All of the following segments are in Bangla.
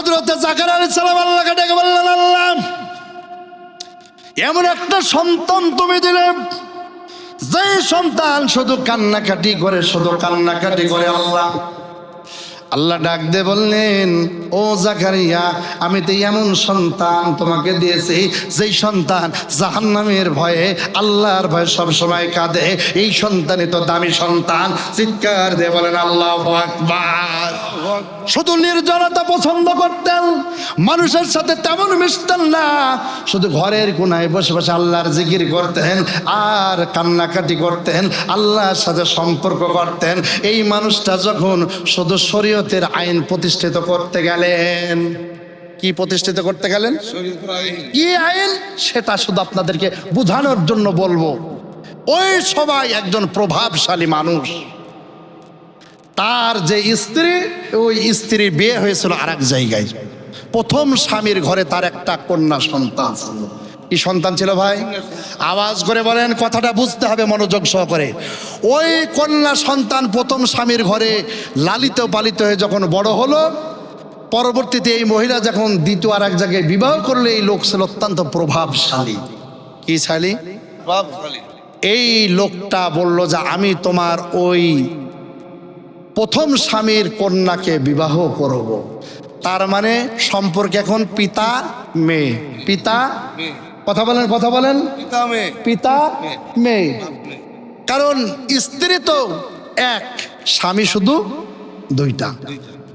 হজরতে জাকার আলী সালাম আল্লাহকে ডেকে বললেন, আল্লাহ, এমন একটা সন্তান তুমি দিলে যে সন্তান শুধু কান্নাকাটি করে, শুধু কান্নাকাটি করে, আল্লাহ। আল্লাহ ডাক দে বললেন, ও জাকারিয়া, আমি তো এমন সন্তান তোমাকে দিয়েছি, যেই সন্তান জাহান্নামের ভয়ে, আল্লাহর ভয়ে সবসময় কাঁদে। এই সন্তানই তো দামি সন্তান। চিৎকার দিয়ে বলেন, আল্লাহ আকবার। শুধু নির্জনতা পছন্দ করতেন, মানুষের সাথে তেমন মিশতেন না। শুধু ঘরের কোনায় বসে বসে আল্লাহর জিকির করতেন, আর কান্নাকাটি করতেন, আল্লাহর সাথে সম্পর্ক করতেন। এই মানুষটা যখন শুধু শরীয়তের আইন প্রতিষ্ঠিত করতে গেলেন। কি প্রতিষ্ঠিত করতে গেলেন? কি আইন? সেটা শুধু আপনাদেরকে বোঝানোর জন্য বলব। ওই সবাই একজন প্রভাবশালী মানুষ। তার যে স্ত্রী, ওই স্ত্রীর বিয়ে হয়েছিল আর এক জায়গায়। প্রথম স্বামীর ঘরে তার একটা কন্যা সন্তান ছিল। কি সন্তান ছিল ভাই? আওয়াজ করে বলেন কথাটা বুঝতে হবে মনোযোগ সহকারে। ওই কন্যা সন্তান প্রথম স্বামীর ঘরে লালিত পালিত হয়ে যখন বড় হলো পরবর্তীতে এই মহিলা যখন দ্বিতীয় আর এক জায়গায় বিবাহ করলে এই লোক ছিল অত্যন্ত প্রভাবশালী। কি শালী? এই লোকটা বলল যে আমি তোমার ওই প্রথম স্বামীর কন্যাকে বিবাহ করব। তার মানে সম্পর্কে এখন পিতা মেয়ে পিতা কথা বলেন কথা বলেন। পিতা মেয়ে। কারণ স্ত্রী তো এক স্বামী শুধু দুইটা।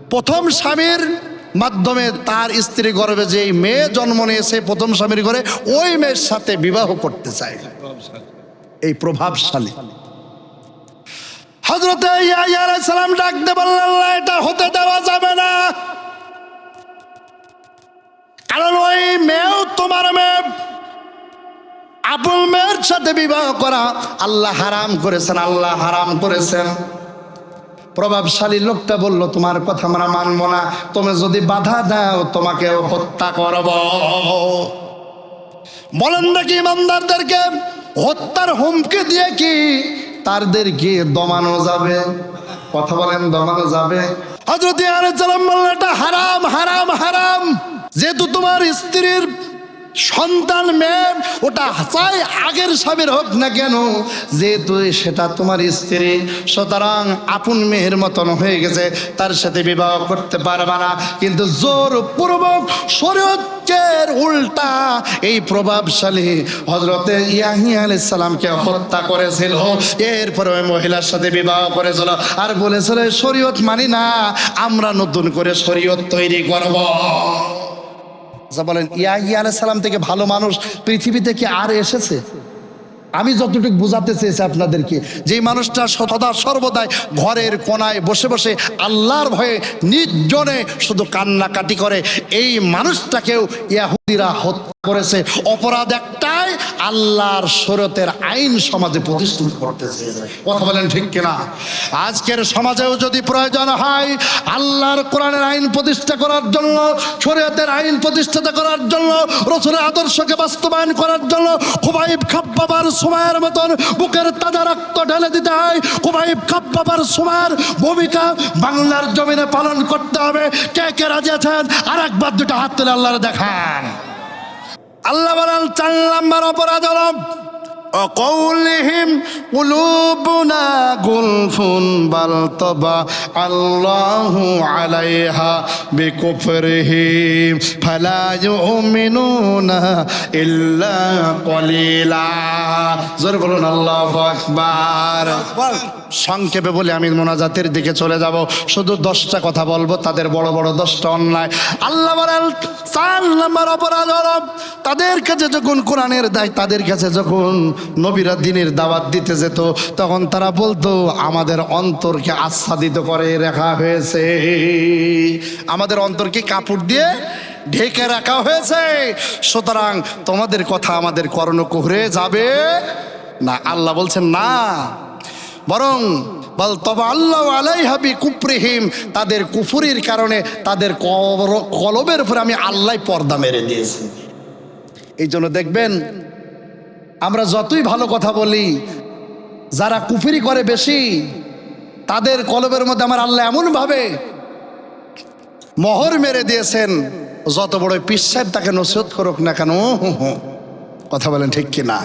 প্রথম স্বামীর মাধ্যমে তার স্ত্রী গর্বে যে মেয়ে জন্ম নিয়েছে প্রথম স্বামীর ঘরে ওই মেয়ের সাথে বিবাহ করতে চায়। এই প্রভাবশালী। হজরতে সালাম ডাকতে বললেন "আল্লাহ, এটা হতে দেওয়া যাবে না। কারণ ওই মেয়েও তোমার মেয়ে। আপন মেয়ের সাথে বিবাহ করা, আল্লাহ হারাম করেছেন, আল্লাহ হারাম করেছেন। প্রভাবশালী লোকটা বলল, তোমার কথা আমরা মানবো না, তুমি যদি বাধা দাও তোমাকে হত্যা করব। বলেন নাকি ইমানদারদেরকে, হত্যার হুমকি দিয়ে কি তাদেরকে দমানো যাবে? কথা বলেন, দমানো যাবে? হজরত হারাম হারাম হারাম। যেহেতু তোমার স্ত্রীর সন্তান মেয়ে, ওটা চাই আগের স্বামীর হোক না কেন। যেহেতু সেটা তোমার স্ত্রী, সুতরাং আপন মেয়ের মতন হয়ে গেছে, তার সাথে বিবাহ করতে পারবে না। কিন্তু জোর পূর্বক শরীয়তের উল্টা এই প্রভাবশালী হজরতে ইয়াহি আলাইসালামকে হত্যা করেছিল। এরপরে ওই মহিলার সাথে বিবাহ করেছিল। আর বলেছিল, শরীয়ত মানি না, আমরা নতুন করে শরীয়ত তৈরি করব। আচ্ছা বলেন ইয়াহি আলাইসালাম থেকে ভালো মানুষ পৃথিবীতে কি আর এসেছে? আমি যতটুকু বুঝাতে চেয়েছি আপনাদেরকে, যেই মানুষটা সদা সর্বদাই ঘরের কোনায় বসে বসে আল্লাহর ভয়ে নির্জনে শুধু কান্নাকাটি করে, এই মানুষটাকেও ইয়াহুদিরা হত্যা করেছে। অপরাধ একটাই আল্লাহর শরতের আইন সমাজে প্রতিষ্ঠিত করতে কথা বলেন ঠিক কিনা? আজকের সমাজেও যদি প্রয়োজন হয়, আল্লাহর কোরআনের আইন প্রতিষ্ঠা করার জন্য, শরীয়তের আইন প্রতিষ্ঠাতা করার জন্য, রসুলের আদর্শকে বাস্তবায়ন করার জন্য খুবাইব খাপ্পাবার সময়ের মতন বুকের তাজা রক্ত ঢেলে দিতে হয়। খুবাইব খাপ্পাবার সময়ের ভূমিকা বাংলার জমিনে পালন করতে হবে। কে কে রাজি আছেন? আর একবার দুটো হাত তুলে আল্লাহর দেখান। আল্লাহ চার নাম্বার অপরাধ وقولهم قلوبنا غلف بل طبع الله عليها بكفرهم فلا يؤمنون إلا قليلا জোরে বলুন আল্লাহ আকবার সংক্ষেপে বলে আমি মোনাজাতের দিকে চলে যাব শুধু দশটা কথা বলবো তাদের বড় বড় দশটা অন্যায় আল্লাহ বলেন চার নাম্বার অপরাধ হলো তাদের কাছে যখন কোরআনের দায় তাদের কাছে যখন নবীরা দিনের দাওয়াত দিতে যেত, তখন তারা বলতো, আমাদের অন্তরকে আচ্ছাদিত করে রাখা হয়েছে। আমাদের অন্তরকে কাপড় দিয়ে ঢেকে রাখা হয়েছে। সুতরাং তোমাদের কথা আমাদের কর্ণকুহরে যাবে না। আল্লাহ বলছেন, না। বরং, বল তবে আল্লাহ আলাই হাবি কুপ্রিহিম তাদের কুফুরির কারণে তাদের কলবের উপরে আমি আল্লাহ পর্দা মেরে দিয়েছি। এই জন্য দেখবেন আমরা যতই ভালো কথা বলি, যারা কুফুরি করে বেশি, তাদের কলবের মধ্যে আমার আল্লাহ এমনভাবে মোহর মেরে দিয়েছেন, যত বড় পিস সাহেব তাকে নসিহত করুক না কেন। কথা বলেন ঠিক কি না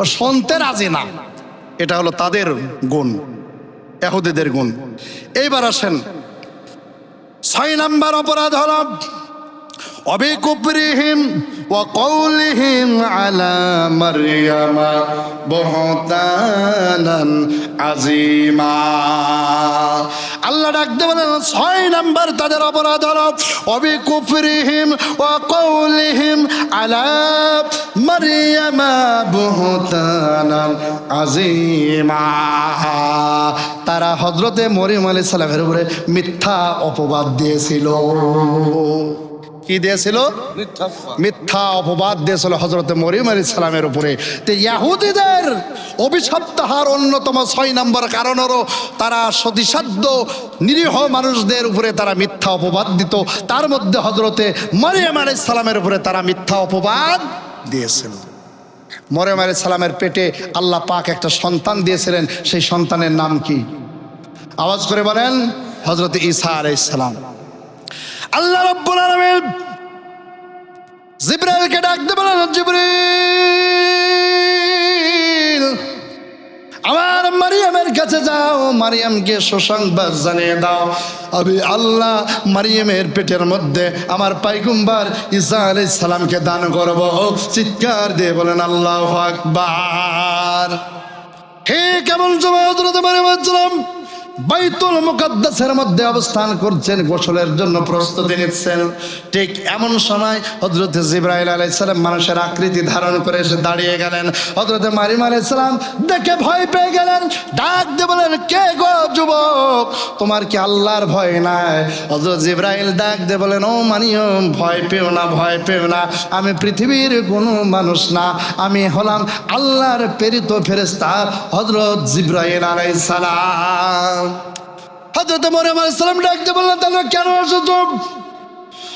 ও শুনতে রাজি না এটা হলো তাদের গুণ, এহুদিদের গুণ এইবার আসেন, ছয় নাম্বার অপরাধ হল অবিকুপরিহিম وقولهم على مريم بهتانا عظيما আল্লাহ ডাকতে বলেন ছয় নাম্বার তাদের অপরাধ হল অবিকুফরিহিম ওয়া কৌলিহিম আলা মারিয়ামা বুহতানান আজিমা তারা হজরতে মরিয়ম আলাইহিস সালামের উপরে মিথ্যা অপবাদ দিয়েছিল কি দিয়েছিল? মিথ্যা অপবাদ দিয়েছিল হজরত মরিম আলী সালামের উপরে। তো ইয়াহুদিদের অভিশাপ তাহার অন্যতম ছয় নম্বর কারণ হলো তারা সতীসাধ্য নিরীহ মানুষদের উপরে তারা মিথ্যা অপবাদ দিত। তার মধ্যে হজরতে মরিয়ম আলী সালামের উপরে তারা মিথ্যা অপবাদ দিয়েছিল। মরিয়ম আলী সালামের পেটে আল্লাহ পাক একটা সন্তান দিয়েছিলেন, সেই সন্তানের নাম কি? আওয়াজ করে বলেন হজরত আলাইহিস সালাম। আল্লাহ রব্বুল আলামিন জিব্রাইলকে ডাকতে বলেন আমার মারিয়ামের কাছে যাও, মারিয়ামকে সুসংবাদ জানিয়ে দাও। আমি আল্লাহ মারিয়ামের পেটের মধ্যে আমার পাইকুম্বার ঈসা আলাইহিস সালামকে দান করব। চিৎকার দিয়ে বলেন, আল্লাহ আকবার। হে কেমন সময় হজরত মারিয়াম সালাম বাইতুল মুকাদ্দাসের মধ্যে অবস্থান করছেন, গোসলের জন্য প্রস্তুতি নিচ্ছেন। ঠিক এমন সময় হজরত জিব্রাইল আলাইসালাম মানুষের আকৃতি ধারণ করে এসে দাঁড়িয়ে গেলেন। হজরত মারিম আলাইসালাম দেখে ভয় পেয়ে গেলেন। ডাক দিয়ে বলেন কে গো যুবক? তোমার কি আল্লাহর ভয় নাই? হজরত জিব্রাইল ডাক দিয়ে বলেন ও মানিয়ম, ভয় পেও না, ভয় পেও না। আমি পৃথিবীর কোনো মানুষ না। আমি হলাম আল্লাহর প্রেরিত ফেরেস্তা হজরত জিব্রাইল আলাইসালাম হজরত মরিয়াম আলাইসালাম ডাকতে বললেন তাহলে কেন এসেছ?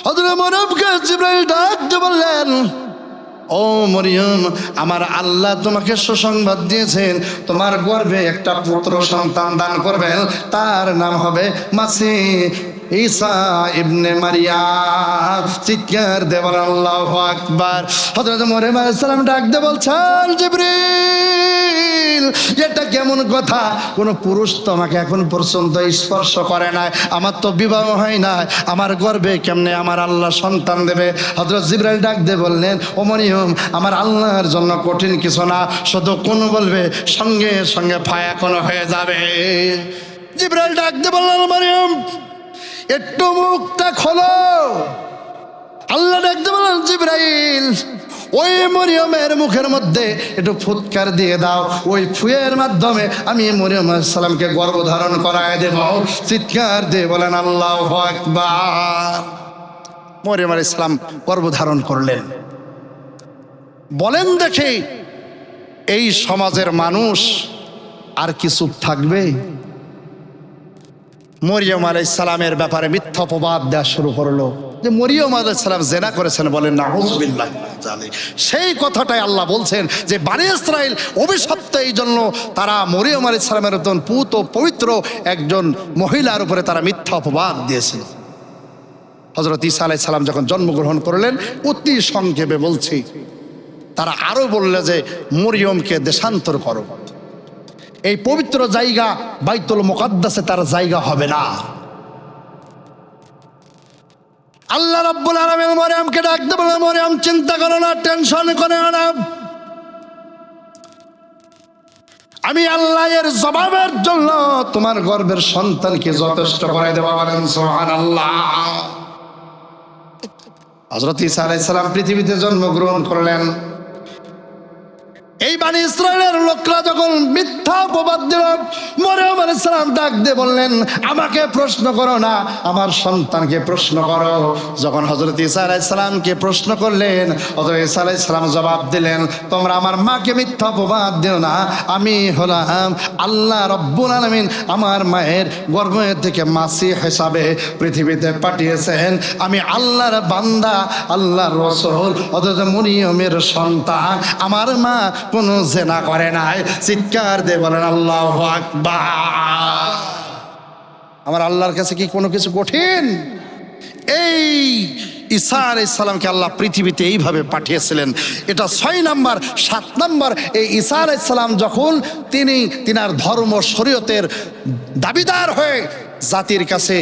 হজরত মরিয়ামকে জিব্রাইল ডাকতে বললেন, ও মরিয়ম, আমার আল্লাহ তোমাকে সুসংবাদ দিয়েছেন, তোমার গর্ভে একটা পুত্র সন্তান দান করবেন, তার নাম হবে মাসি। ঈসা ইবনে মারিয়াম, চিৎকার দেওয়ার আল্লাহ আকবার। হযরত মরিয়ম সালাম ডাক দিয়ে বলছেন, জিবরিল, এটা কেমন কথা? কোন পুরুষ তোমাকে এখন পর্যন্ত স্পর্শ করে নাই। আমার তো বিবাহ হয় না আমার গর্বে কেমনে আমার আল্লাহ সন্তান দেবে? হজরত জিব্রাইল ডাক দিয়ে বললেন, ও মরিয়ম, আমার আল্লাহর জন্য কঠিন কিছু না। শুধু কোন বলবে, সঙ্গে সঙ্গে ফায়া কোনো হয়ে যাবে। জিব্রাইল ডাক দিয়ে বললেন, মরিয়ম একটু মুখটা খোলো। আল্লাহ ডাকতে বলেন, জিব্রাইল, ওই মরিয়মের মুখের মধ্যে একটু ফুৎকার দিয়ে দাও। ওই ফুয়ের মাধ্যমে আমি মরিয়ম সালামকে গর্ভধারণ করায় দেব। চিৎকার দিয়ে বলেন, আল্লাহ আকবার। মরিয়ম আলাইহিস সালাম গর্ভধারণ করলেন। বলেন দেখে, এই সমাজের মানুষ আর কি চুপ থাকবে? মরিয়ম আলাই সালামের ব্যাপারে মিথ্যা অপবাদ দেওয়া শুরু করল। যে মরিয়ম আলাই সালাম জেনা করেছেন বলেন না সেই কথাটাই আল্লাহ বলছেন যে, বানি ইসরায়েল অভিশপ্ত এই জন্য তারা মরিয়ম আলাই সালামের মতন পুত ও পবিত্র একজন মহিলার উপরে তারা মিথ্যা অপবাদ দিয়েছিল। হজরত ঈসা আলাই সালাম যখন জন্মগ্রহণ করলেন, অতি সংক্ষেপে বলছি, তারা আরও বললে যে, মরিয়মকে দেশান্তর করো। এই পবিত্র জায়গা বাইতুল মোকাদ্দাসে তার জায়গা হবে না। আল্লাহ রাব্বুল আলামিন মরিয়মকে ডাকতে বলে, মরিয়ম, চিন্তা করো না, টেনশন করে না। আমি আল্লাহ এর জবাবের জন্য তোমার গর্বের সন্তানকে যথেষ্ট করে দেওয়া বলেন, সুবহানাল্লাহ। হযরত ঈসা আলাইহিস সালাম পৃথিবীতে জন্মগ্রহণ করলেন। এই বাণী ইসরায়েলের লোকরা যখন মিথ্যা অপবাদ দিল মরিয়ম আলাইহিস সালাম ডাক দিয়ে বললেন, আমাকে প্রশ্ন করো না, আমার সন্তানকে প্রশ্ন করো। যখন হজরত ঈসা আলাইহিস সালামকে প্রশ্ন করলেন, হযরত ঈসা আলাইহিস সালাম জবাব দিলেন, তোমরা আমার মাকে মিথ্যা অপবাদ দিও না, আমি হলাম আল্লাহ রব্বুল আলামিন, আমার মায়ের গর্ভ থেকে মাসি হিসাবে পৃথিবীতে পাঠিয়েছেন। আমি আল্লাহর বান্দা, আল্লাহর রসুল অথচ মরিয়মের সন্তান, আমার মা কোনো জেনা করে নাই। চিৎকার দিয়ে বলেন, আল্লাহ আমার আল্লাহর কাছে কি কোনো কিছু কঠিন? এই ঈসা আলাইসাল্লামকে আল্লাহ পৃথিবীতে এইভাবে পাঠিয়েছিলেন। এটা ছয় নাম্বার, সাত নাম্বার। এই ঈসা আলাইসাল্লাম যখন তিনি, তিনার ধর্ম, শরীয়তের দাবিদার হয়ে জাতির কাছে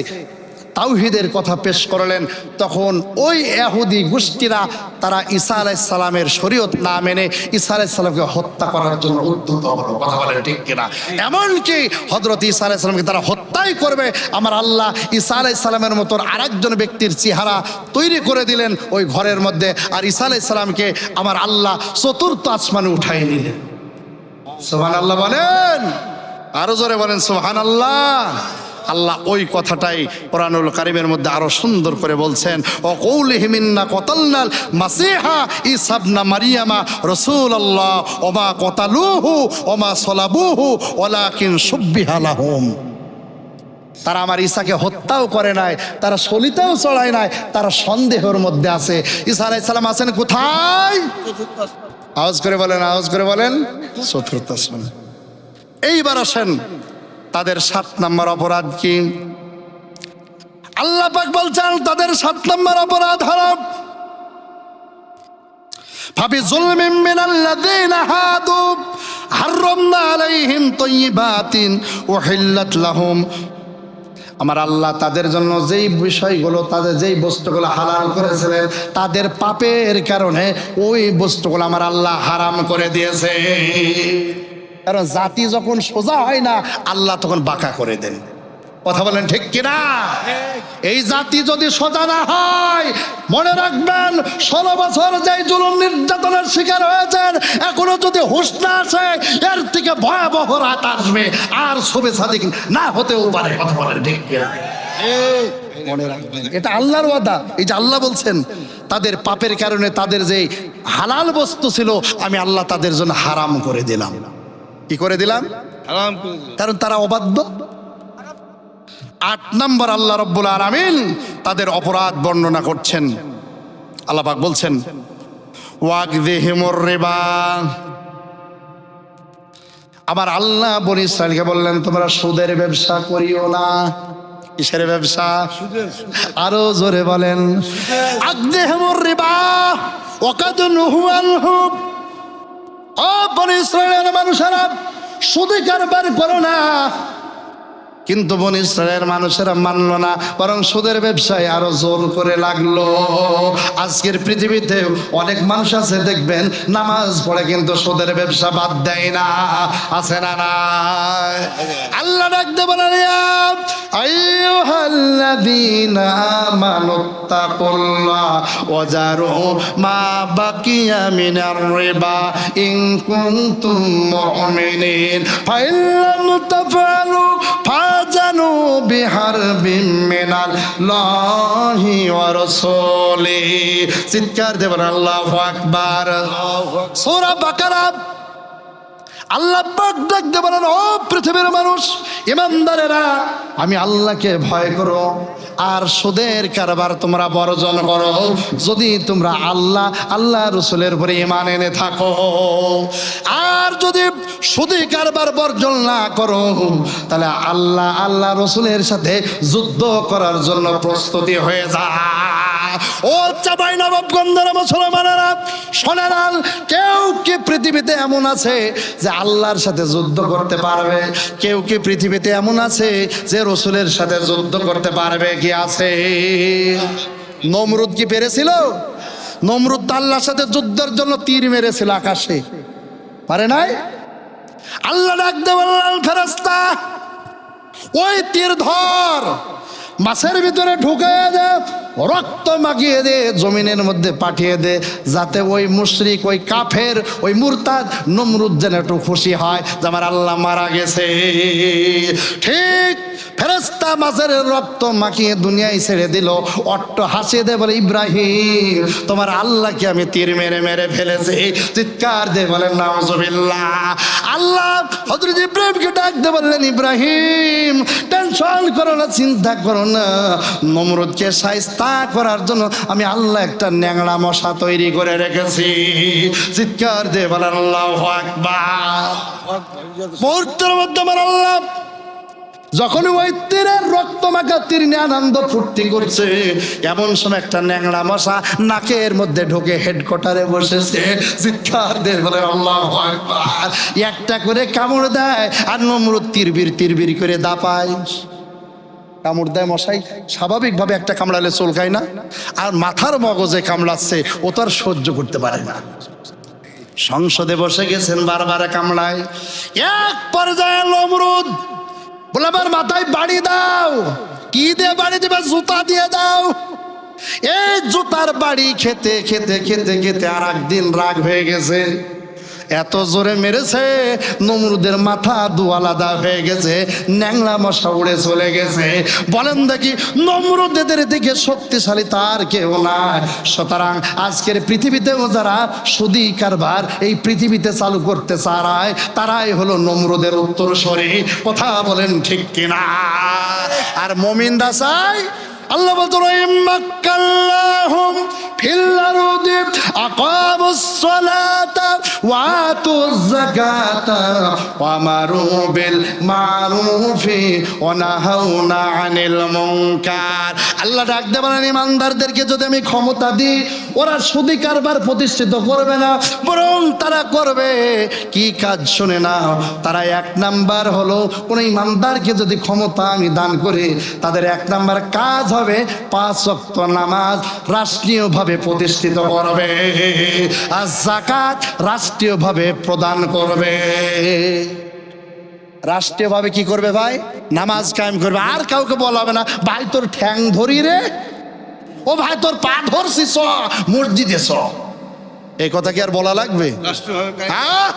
তাওহিদের কথা পেশ করলেন, তখন ওই এহুদি গোষ্ঠীরা তারা ঈসা আলাইসাল্লামের শরীয়ত না মেনে ঈসা আলাইসাল্লামকে হত্যা করার জন্য উদ্যত হলো। কথা বলেন ঠিক কিনা? এমনকি হজরত ঈসা আলাইসাল্লামকে তারা হত্যাই করবে, আমার আল্লাহ ঈসা আলাইসাল্লামের মতন আরেকজন ব্যক্তির চেহারা তৈরি করে দিলেন ওই ঘরের মধ্যে আর ঈসা আলাইসাল্লামকে আমার আল্লাহ চতুর্থ আসমানে উঠাই নিলেন। সোহান আল্লাহ বলেন? আরও জোরে বলেন সোহান আল্লাহ আল্লাহ ওই কথাটাই কোরআনুল কারিমের মধ্যে আরও সুন্দর করে বলছেন ও কৌলিহিমিন্না কতালনাল মাসিহা ইসাবনা মারিয়ামা রসুল আল্লাহ ওমা কতালুহু, ওমা সলাবুহু ওলাকিন সুব্বিহালাহুম তারা আমার ঈশাকে হত্যাও করে নাই, তারা সলিতেও চড়ায় নাই, তারা সন্দেহের মধ্যে আছে। ঈসা আলাইসালাম আছেন কোথায়? আওয়াজ করে বলেন, আওয়াজ করে বলেন। চতুর্থ এইবার আসেন। তাদের সাত নম্বর অপরাধ কি? আল্লাহ পাক বলছেন, তাদের সাত নম্বর অপরাধ হলো, ফাবি জুলমিন মিনাল্লাযীনা হাদু, হাররামনা আলাইহিম তাইয়্যিবাতিন উহিল্লাত লাহুম। আমার আল্লাহ তাদের জন্য যেই বিষয়গুলো, তাদের যেই বস্তুগুলো হালাল করেছিলেন, তাদের পাপের কারণে ওই বস্তুগুলো আমার আল্লাহ হারাম করে দিয়েছে। কারণ জাতি যখন সোজা হয় না, আল্লাহ তখন বাঁকা করে দেন। কথা বলেন ঠিক কিনা? এই জাতি যদি সোজা না হয়, মনে রাখবেন, ষোলো বছর যে জুলুম নির্যাতনের শিকার হয়েছেন, এখনও যদি হুশ না আসে, এর থেকে ভয়াবহ রাত আসবে, আর শুভে সাদিক না হতেও পারে। কথা বলেন ঠিক কিনা? মনে রাখবেন, এটা আল্লাহর ওয়াদা। এই যে আল্লাহ বলছেন, তাদের পাপের কারণে তাদের যে হালাল বস্তু ছিল, আমি আল্লাহ তাদের জন্য হারাম করে দিলাম। কি করে দিলাম। কারণ তারা অবাধ্য। আট নম্বর আল্লাহ রব্বুল আলামিন তাদের অপরাধ বর্ণনা করছেন। আল্লাহ পাক বলছেন আমার আল্লাহ বনি বললেন, তোমরা সুদের ব্যবসা করিও না। কিসের ব্যবসা? আরও জোরে বলেন ও বনি ইসরায়েলের মানুষেরা সুদিকার কারবার করো না। কিন্তু বন ইসরায়েলের মানুষেরা মানলো না, বরং সুদের ব্যবসায় আরও জোর করে লাগল। আজকের পৃথিবীতে অনেক মানুষ আছে, দেখবেন, নামাজ পড়ে কিন্তু সুদের ব্যবসা বাদ দেয় না। আছে না না আল্লাহ ডাকতে ওয়াজারু মা বাকিয়া মিনার রিবা ইন কুনতুম মুমিনিন। ফাইন লাম তাফআলু ফাজানু বিহার বিমেনাল লহি রাসূলিহি চিৎকার দেবেন আল্লাহ আকবার। সোরা বাকারা আল্লাহ পাক ডাকতে বলেন, ও পৃথিবীর মানুষ, ইমানদারেরা, আমি আল্লাহকে ভয় করো। আর সুদের কারবার তোমরা বর্জন করো। যদি তোমরা আল্লাহ আল্লাহ রসুলের উপরে ইমান এনে থাকো। আর যদি সুদে কারবার বর্জন না করো, তাহলে আল্লাহ আল্লাহ রসুলের সাথে যুদ্ধ করার জন্য প্রস্তুতি হয়ে যায়। ও চাপাই নবাবগঞ্জের মুসলমানেরা শোনেন কেউ কি পৃথিবীতে এমন আছে যে আল্লাহর সাথে যুদ্ধ করতে পারবে? কেউ কি পৃথিবীতে এমন আছে যে রসুলের সাথে যুদ্ধ করতে পারবে? কি আছে? নমরুদ কি পেরেছিল? নমরুদ আল্লাহর সাথে যুদ্ধের জন্য তীর মেরেছিল আকাশে। পারে নাই? আল্লাহ ডাকতে বললেন ফেরেস্তা ওই তীর ধর, মাছের ভিতরে ঢুকে দে। রক্ত মাখিয়ে দে, জমিনের মধ্যে পাঠিয়ে দে, যাতে ওই মুশরিক, ওই কাফের, ওই মুরতাদ নমরুদ যেন একটু খুশি হয় যে আমার আল্লাহ মারা গেছে। ঠিক ফেরেস্তা মাছের রক্ত মাখিয়ে দুনিয়ায় ছেড়ে দিল, অট্ট হাসিয়ে দে বলে, ইব্রাহিম, তোমার আল্লাহকে আমি তীর মেরে মেরে ফেলেছি। চিৎকার দে বলেন নাউজুবিল্লাহ। আল্লাহ হযরত ইব্রাহিমকে ডাক দে বললেন, ইব্রাহিম, টেনশন করো না, চিন্তা করো না। নমরুদকে সাইস্তা করার জন্য আমি আল্লাহ একটা ন্যাংড়া মশা তৈরি করে রেখেছি। চিৎকার দে বলেন, আল্লাহ মুহূর্তের মধ্যে আমার আল্লাহ যখন ওই তীরের রক্ত মাখা তীর নিয়ে আনন্দ ফুর্তি করছে, এমন সময় একটা ন্যাংড়া মশা নাকের মধ্যে ঢোকে হেডকোয়ার্টারে বসেছে। চিৎকার দিয়ে বলে আল্লাহ একটা করে কামড় দেয় আর নমরুদ তিরবির তিরবির করে দাপায়। কামড় দেয় মশাই, স্বাভাবিকভাবে একটা কামড়ালে চলকায় না। আর মাথার মগজে কামড়াচ্ছে, ও তো আর সহ্য করতে পারে না। সংসদে বসে গেছেন, বারবার কামড়ায়, এক পর্যায়ে নমরুদ বলে, আমার মাথায় বাড়ি দাও। কি দিয়ে বাড়ি দেবে জুতা দিয়ে দাও। এই জুতার বাড়ি খেতে খেতে খেতে খেতে আর একদিন রাগ হয়ে গেছে। এত জোরে মেরেছে, নমরুদের মাথা দু আলাদা হয়ে গেছে, ন্যাংলা মশা উড়ে চলে গেছে। বলেন দেখি, নমরুদের থেকে শক্তিশালী তার কেউ নাই। সুতরাং আজকের পৃথিবীতেও যারা সুদি কারবার এই পৃথিবীতে চালু করতে চারায় তারাই হলো নমরুদের উত্তরস্বরী। কথা বলেন ঠিক কিনা? আর মমিন দাসাই আল্লাহ বলতো ফিল আনিল মুনকার। আল্লাহ ডাক দে বলেন, ইমানদারদেরকে যদি আমি ক্ষমতা দিই, ওরা সুদি কারবার প্রতিষ্ঠিত করবে না, বরং তারা করবে। কি কাজ শুনে না তারা এক নাম্বার হলো, কোন ইমানদারকে যদি ক্ষমতা আমি দান করি, তাদের এক নাম্বার কাজ হবে পাঁচ ওয়াক্ত নামাজ, রাষ্ট্রীয়ভাবে প্রতিষ্ঠিত করবে আর জাকাত রাষ্ট্রীয়ভাবে প্রদান করবে। রাষ্ট্রীয়ভাবে কি করবে ভাই? নামাজ কায়েম করবে। আর কাউকে বলা হবে না ভাই তোর ঠ্যাং ধরি রে। ও ভাই তোর পা ধরছি স মসজিদে স এই কথা কি আর বলা লাগবে? হ্যাঁ?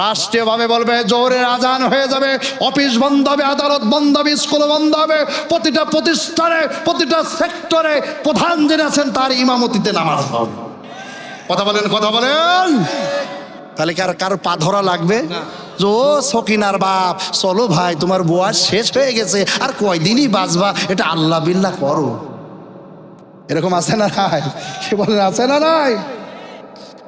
রাষ্ট্রীয়ভাবে বলবে জোরের আজান হয়ে যাবে অফিস বন্ধ হবে আদালত বন্ধ হবে স্কুল বন্ধ হবে প্রতিটা প্রতিষ্ঠানে প্রতিটা সেক্টরে প্রধান যিনি আছেন তার ইমামতিতে নামাজ হবে। কথা বলেন কথা বলেন। তাহলে কি আর কারও পা ধরা লাগবে? ও সকিনার বাপ চলো ভাই তোমার বয়স শেষ হয়ে গেছে আর কয়দিনই বাঁচবা? এটা আল্লাহ বিল্লাহ করো। এরকম আছে না নাই? কি বলেন আছে না নাই?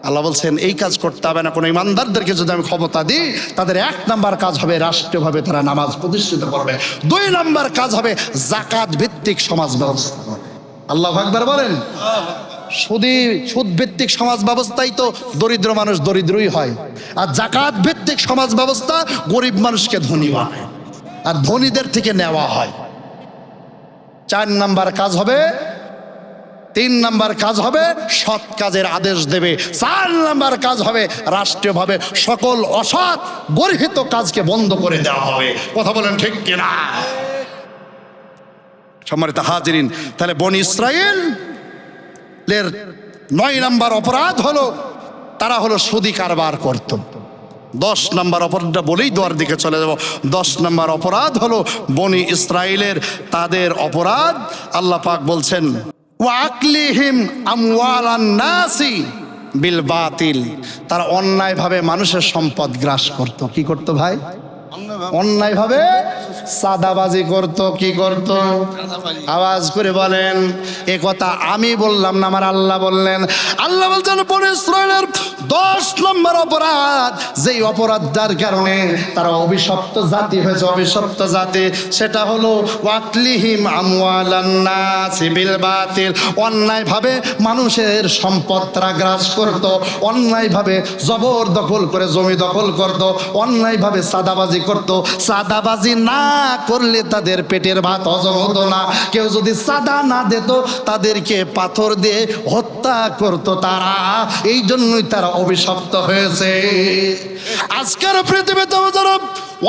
আল্লাহ বলছেন, এই কাজ করতে হবে না। কোনো ইমানদারদেরকে যদি আমি ক্ষমতা দিই, তাদের এক নাম্বার কাজ হবে রাষ্ট্রীয়ভাবে তারা নামাজ প্রতিষ্ঠিত করবে। দুই নাম্বার কাজ হবে জাকাত ভিত্তিক সমাজ ব্যবস্থা আল্লাহ একবার বলেন। সুদি, সুদ ভিত্তিক সমাজ ব্যবস্থাই তো দরিদ্র মানুষ দরিদ্রই হয়। আর জাকাত ভিত্তিক সমাজ ব্যবস্থা গরিব মানুষকে ধনী বানায়। আর ধনীদের থেকে নেওয়া হয়। চার নাম্বার কাজ হবে তিন নাম্বার কাজ হবে সৎ কাজের আদেশ দেবে। চার নাম্বার কাজ হবে রাষ্ট্রীয়ভাবে সকল অসৎ গর্হিত কাজকে বন্ধ করে দেওয়া হবে। কথা বলেন ঠিক কিনা? সম্মানিত হাজিরিন, তাহলে বন ইসরায়েল এর নয় নাম্বার অপরাধ হলো, তারা হলো সুদি কারবার করত। দশ নাম্বার অপরাধটা বলেই দোয়ার দিকে চলে যাব। দশ নাম্বার অপরাধ হলো বনি ইসরায়েলের তাদের অপরাধ। আল্লাহ পাক বলছেন ওয়াকলিহিম নাসি বিল বাতিল। তারা অন্যায়ভাবে মানুষের সম্পদ গ্রাস করত। কি করত ভাই? অন্যায়ভাবে সাদাবাজি করত, কি করত? আওয়াজ করে বলেন, এ কথা আমি বললাম না, আমার আল্লাহ বললেন। আল্লাহ বলছেন ইসরায়েলের দশ নম্বর অপরাধ, যেই অপরাধটার কারণে তারা অভিশপ্ত জাতি হয়েছে, অভিশপ্ত জাতি, সেটা হলো, ওয়াকলিহিম আমওয়ালান্নাস বিল বাতিল। অন্যায়ভাবে মানুষের সম্পদ তারা গ্রাস করত, অন্যায়ভাবে জবর দখল করে জমি দখল করত, অন্যায়ভাবে সাদাবাজি করত। সাদাবাজি না করলে তাদের পেটের ভাত হজম হতো না। কেউ যদি সাদা না দিত, তাদেরকে পাথর দিয়ে হত্যা করত তারা। এই জন্যই তারা অভিশপ্ত হয়েছে। আজকের পৃথিবীতে যারা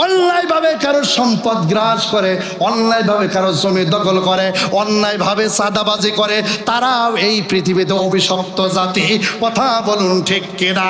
অন্যায়ভাবে কারও সম্পদ গ্রাস করে, অন্যায়ভাবে কারও জমি দখল করে, অন্যায়ভাবে সাদাবাজি করে, তারাও এই পৃথিবীতে অভিশপ্ত জাতি। কথা বলুন ঠিক কিনা?